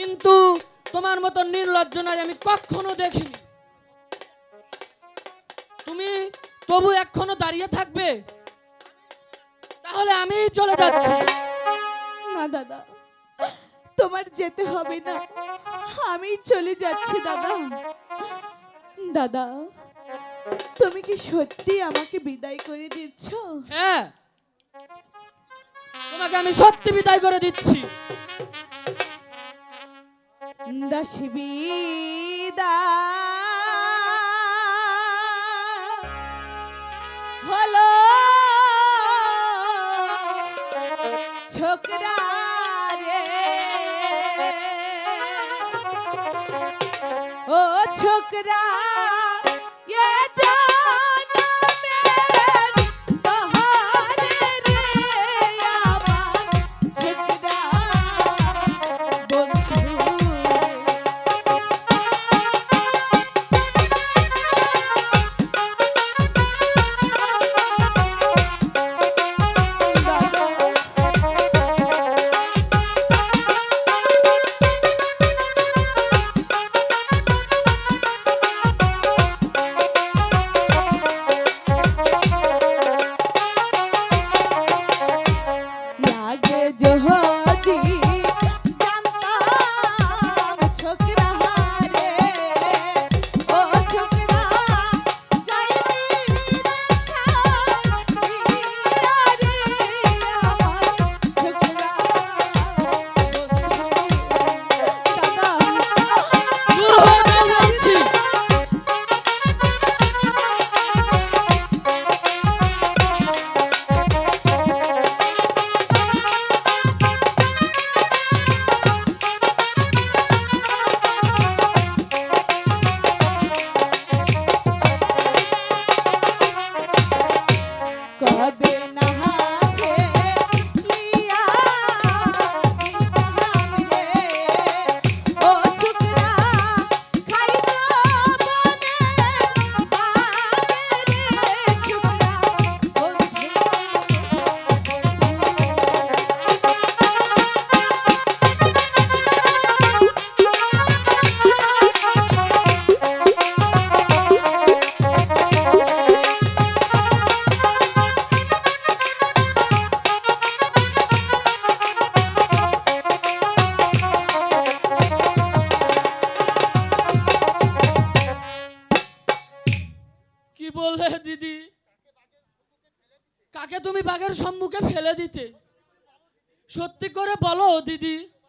কিন্তু তোমার মতো নির্লজ্জ নারী আমি কখনো দেখিনি। তুমি তবু এখনও দাঁড়িয়ে থাকবে তাহলে আমি চলে যাচ্ছি। না দাদা তোমার যেতে হবে না। আমি চলে যাচ্ছি দাদা। দাদা তুমি কি সত্যি আমাকে বিদায় করে দিচ্ছ? হ্যাঁ তোমাকে আমি সত্যি বিদায় করে দিচ্ছি। দাসী বিদায় হলো ছোকরা রে ও ছোকরা। কবে না কি বললে দিদি কাকে তুমি বাঘের সম্মুখে ফেলে দিতে? সত্যি করে বলো দিদি।